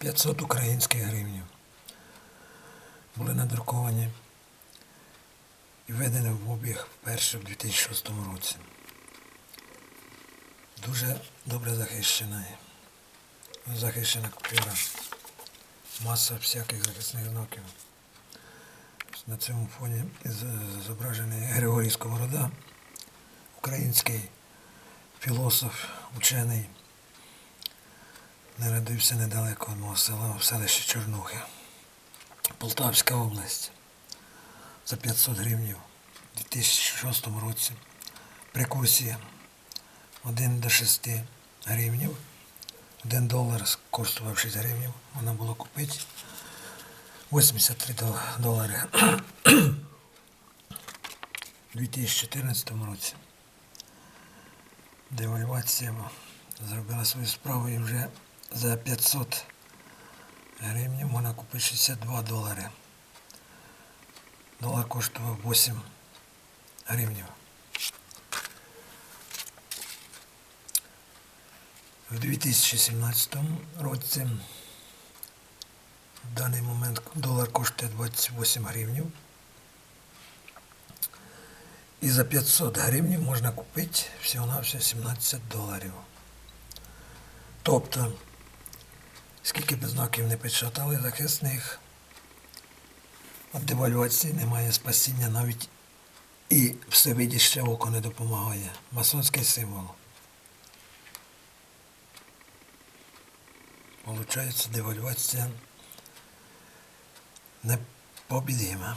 500 українських гривнів. Були надруковані і введені в обіг вперше в 2006 році. Дуже добре захищена. Захищена купюра. Маса всяких захисних знаків. На цьому фоні зображений Григорій Сковорода, український філософ, учений. Народився недалеко від мого села в селищі Чорнухи. Полтавська область. За 500 гривнів у 2006 році. При курсі 1 до 6 гривнів. 1 долар коштував 6 гривнів. Можна було купити 83 долари. У 2014 році девальвація зробила свою справу і вже за 500 гривень можна купити 62 долари. Долар коштував 8 гривнів. В 2017 році в даний момент долар коштує 28 гривнів. І за 500 гривень можна купити всього-навсього 17 доларів. Тобто, скільки б знаків не печатали захисних, від девальвації немає спасіння навіть і всевидяще око не допомагає. Масонський символ. Получається, девальвація непобідима.